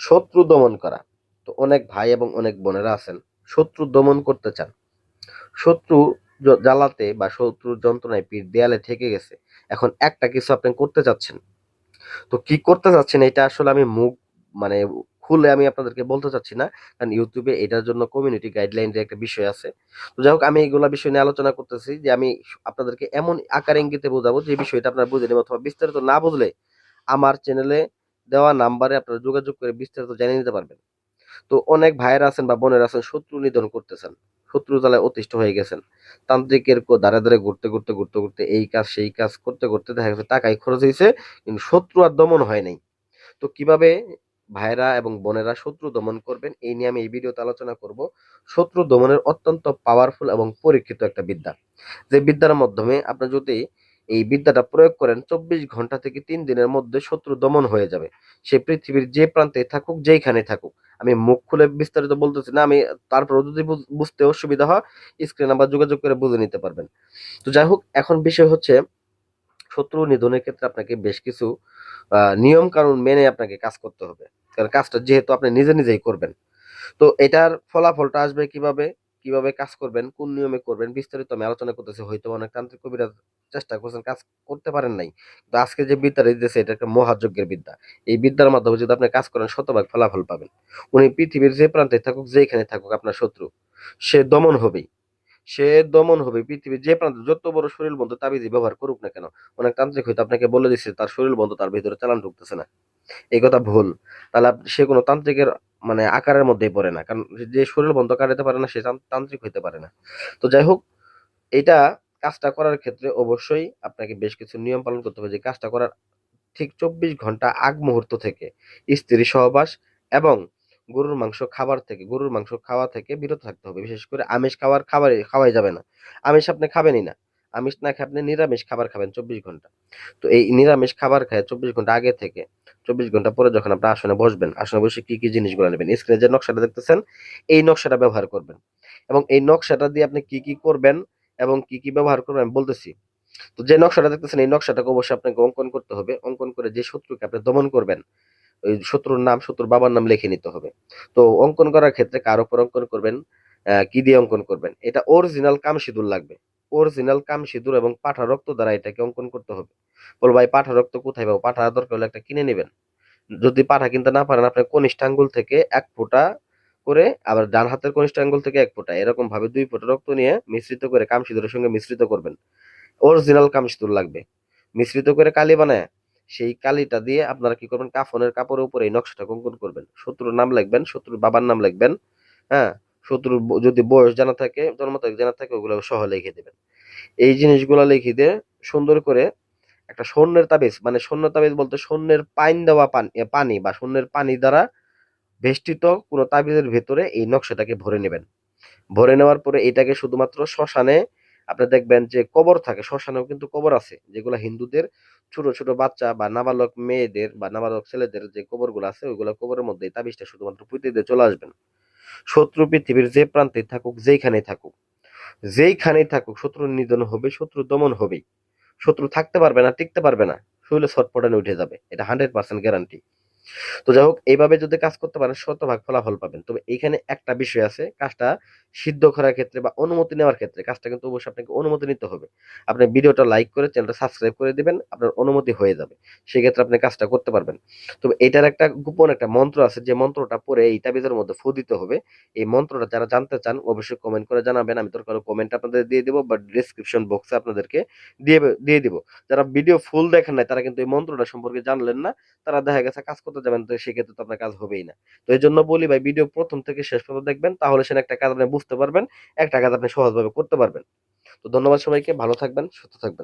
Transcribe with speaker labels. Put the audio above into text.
Speaker 1: শত্রু দমন করা। তো অনেক ভাই এবং অনেক বোনেরা আছেন, শত্রু দমন করতে চান। শত্রু জ্বালাতে বা শত্রুর যন্ত্রণায় পিঠ দেয়ালে থেকে গেছে। এখন একটা কিছু আপনি করতে চাচ্ছেন। তো কি করতে চাচ্ছেন এটা আসলে আমি মুখ মানে খুলে আমি আপনাদেরকে বলতে চাচ্ছি না। কারণ ইউটিউবে এটার জন্য কমিউনিটি গাইডলাইনের একটা বিষয় আছে। তো যাই হোক, আমি এইগুলা বিষয় নিয়ে আলোচনা করতেছি যে আমি আপনাদেরকে এমন আকার ইঙ্গিতে বোঝাবো যে বিষয়টা আপনারা বুঝে নেবেন অথবা বিস্তারিত না বুঝলে আমার চ্যানেলে দেওয়া নাম্বারে আপনারা যোগাযোগ করে বিস্তারিত জেনে নিতে পারবেন। তো অনেক ভাইয়েরা আছেন বা বোনেরা আছেন, শত্রু নিধন করতেছেন, শত্রু জ্বালায় অতিষ্ঠ হয়ে গেছেন। তান্ত্রিকের কো- দাঁড়ে দাঁড়ে ঘুরতে ঘুরতে ঘুরতে ঘুরতে এই কাজ, সেই কাজ করতে করতে দেখা গেছে টাকাই খরচ হয়েছে, কিন্তু শত্রু আর দমন হয় নাই। তো কীভাবে ভাইরা এবং বোনেরা শত্রু দমন করবেন এই নিয়ে আমি এই ভিডিওতে আলোচনা করব। শত্রু দমনের অত্যন্ত পাওয়ারফুল এবং পরীক্ষিত একটা বিদ্যা। যে বিদ্যার মাধ্যমে আপনি যদি এই বিদ্যাটা প্রয়োগ করেন চব্বিশ ঘণ্টা থেকে তিন দিনের মধ্যে শত্রু দমন হয়ে যাবে। সে পৃথিবীর যে প্রান্তে থাকুক যেইখানে থাকুক। আমি মুখ খুলে বিস্তারিত বলতেছি না, আমি তারপরে যদি বুঝ- বুঝতে অসুবিধা হয় স্ক্রিন আবার যোগাযোগ করে বুঝে নিতে পারবেন। তো যাই হোক, এখন বিষয় হচ্ছে, শত্রু নিধনের ক্ষেত্রে আপনাকে বেশ কিছু নিয়ম কানুন মেনে আপনাকে কাজ করতে হবে। কারণ কাজটা যেহেতু আপনি নিজে নিজেই করবেন। তো এটার ফলাফলটা আসবে কীভাবে? কীভাবে কাজ করবেন, কোন নিয়মে করবেন, বিস্তারিত আমি আলোচনা করতেছি। হয়তো অনেক তান্ত্রিক কবিরা চেষ্টা করছেন, কাজ করতে পারেন নাই। কিন্তু আজকে যে বিদ্যা দিতেছে এটা একটা মহাযজ্ঞের বিদ্যা। এই বিদ্যার মাধ্যমে যদি আপনি কাজ করেন, শতভাগ ফলাফল পাবেন। উনি পৃথিবীর যে প্রান্তে থাকুক, যেখানে থাকুক আপনার শত্রু, সে দমন হবেই। সে দমন হবে পৃথিবীর যে প্রান্তে যত বড় শরীর বন্ধ তাবিজই ব্যবহার করুক না কেন। অনেক তান্ত্রিক হয়তো আপনাকে বলে দিচ্ছে তার শরীর বন্ধ তার ভিতরে চালান ঢুকতেছে না। এই কথা ভুল। তাহলে সে কোনো তান্ত্রিকের মানে আকারের মধ্যেই পড়ে না। কারণ যে শরীর বন্ধ কাটাতে পারে না, সে তান্ত্রিক হইতে পারে না। তো যাই হোক, এটা কাজটা করার ক্ষেত্রে অবশ্যই আপনাকে বেশ কিছু নিয়ম পালন করতে হবে যে কাজটা করার ঠিক চব্বিশ ঘণ্টা আগ মুহূর্ত থেকে স্ত্রী সহবাস এবং গরুর মাংস খাবার থেকে, গরুর মাংস খাওয়া থেকে বিরত থাকতে হবে। বিশেষ করে আমিষ খাবার খাবার খাওয়াই যাবে না। আমিষ আপনি খাবেনই না। আমিষ না খেয়ে আপনি নিরামিষ খাবার খাবেন চব্বিশ ঘণ্টা। তো এই নিরামিষ খাবার খায় চব্বিশ ঘণ্টা আগে থেকে, চব্বিশ ঘণ্টা পরে যখন আপনি আসনে বসবেন, আসনে বসে কি কি জিনিসগুলো নেবেন? স্ক্রিনে যে নকশাটা দেখতেছেন, এই নকশাটা ব্যবহার করবেন। এবং এই নকশাটা দিয়ে আপনি কি কি করবেন এবং কি কি ব্যবহার করবেন আমি বলতেছি। তো যে নকশাটা দেখতেছেন, এই নকশাটাকে অবশ্যই আপনাকে অঙ্কন করতে হবে। অঙ্কন করে যে শত্রুকে আপনি দমন করবেন ওই শত্রুর নাম, শত্রুর বাবার নাম লিখে নিতে হবে। তো অঙ্কন করার ক্ষেত্রে কার উপর অঙ্কন করবেন? কি দিয়ে অঙ্কন করবেন? এটা অরিজিনাল কাম সিঁদুর লাগবে। অরিজিনাল কাম সিঁদুর এবং পাঠা রক্ত দ্বারা এটাকে অঙ্কন করতে হবে। বল ভাই, পাঠা রক্ত কোথায় পাবো? পাঠা দরকার হলে একটা কিনে নেবেন। যদি পাঠা কিনতে না পারেন, আপনি কনিষ্ঠ আঙ্গুল থেকে এক ফোঁটা করে আবার ডান হাতের কনিষ্ঠ আঙ্গুল থেকে এক ফোঁটা এরকম ভাবে দুই ফোঁটা রক্ত নিয়ে মিশ্রিত করে কাম সিঁদুরের সঙ্গে মিশ্রিত করবেন। অরিজিনাল কাম সিঁদুর লাগবে। মিশ্রিত করে কালি বানায় সেই কালিটা দিয়ে আপনারা কি করবেন? কাফনের কাপড়ের উপরে এই নকশাটা অঙ্কন করবেন। শত্রুর নাম লিখবেন, শত্রুর বাবার নাম লিখবেন হ্যাঁ? শত্রুর যদি বয়স জানা থাকে জন্ম তারিখ জানা থাকে, ওগুলো সহ লিখে দেবেন। এই জিনিসগুলো লিখে দিয়ে সুন্দর করে একটা স্বর্ণের তাবিজ মানে স্বর্ণ তাবিজ বলতে স্বর্ণের পাইন দেওয়া পানি বা স্বর্ণের পানি দ্বারা বেষ্টিত কোনো তাবিজের ভেতরে এই নকশাটাকে ভরে নেবেন। ভরে নেওয়ার পরে এটাকে শুধুমাত্র শ্মশানে আপনি দেখবেন যে কবর থাকে, শ্মশানেও কিন্তু কবর আছে, যেগুলো হিন্দুদের, ছোট ছোট বাচ্চা বা নাবালক মেয়েদের বা নাবালক ছেলেদের যে কবরগুলো আছে, ওইগুলো কবরের মধ্যে তাবিজটা শুধুমাত্র পুঁতে দিয়ে চলে আসবেন। শত্রু পৃথিবীর যে প্রান্তে থাকুক, যেইখানেই থাকুক যেইখানেই থাকুক, শত্রু নিধন হবে, শত্রু দমন হবেই। শত্রু থাকতে পারবে না, টিকতে পারবে না শরীরে ছটপটানে উঠে যাবে, এটা হান্ড্রেড পার্সেন্ট গ্যারান্টি তো যাই হোক, এইভাবে যদি কাজ করতে পারেন, শতভাগ ফলাফল পাবেন। তবে এখানে একটা বিষয় আছে, কাজটা সিদ্ধ করার ক্ষেত্রে বা অনুমতি নেওয়ার ক্ষেত্রে কাজটা কিন্তু অবশ্যই আপনাকে অনুমতি নিতে হবে। আপনি ভিডিওটা লাইক করে চ্যানেলটা সাবস্ক্রাইব করে দিবেন, আপনার অনুমতি হয়ে যাবে। সেক্ষেত্রে আপনি কাজটা করতে পারবেন। তবে এটার একটা গোপন একটা মন্ত্র আছে, যে মন্ত্রটা পরে এই তাবিজের মধ্যে ফু দিতে হবে। এই মন্ত্রটা যারা জানতে চান, অবশ্যই কমেন্ট করে জানাবেন। আমি দরকার কমেন্ট আপনাদের দিয়ে দেবো বা ডিসক্রিপশন বক্সে আপনাদেরকে দিয়ে দিয়ে দিব। যারা ভিডিও ফুল দেখেন নাই, তারা কিন্তু এই মন্ত্রটা সম্পর্কে জানলেন না। তারা দেখা গেছে কাজ করতে যাবেন, তো সেক্ষেত্রে তো আপনার কাজ হবেই না। তো এই জন্য বলি ভাই ভিডিও প্রথম থেকে শেষ পর্যন্ত দেখবেন, তাহলে সেটা একটা কাজ আপনি বুঝতে পারবেন, একটা কাজ আপনি সহজভাবে করতে পারবেন। তো ধন্যবাদ সবাইকে, ভালো থাকবেন, সুস্থ থাকবেন।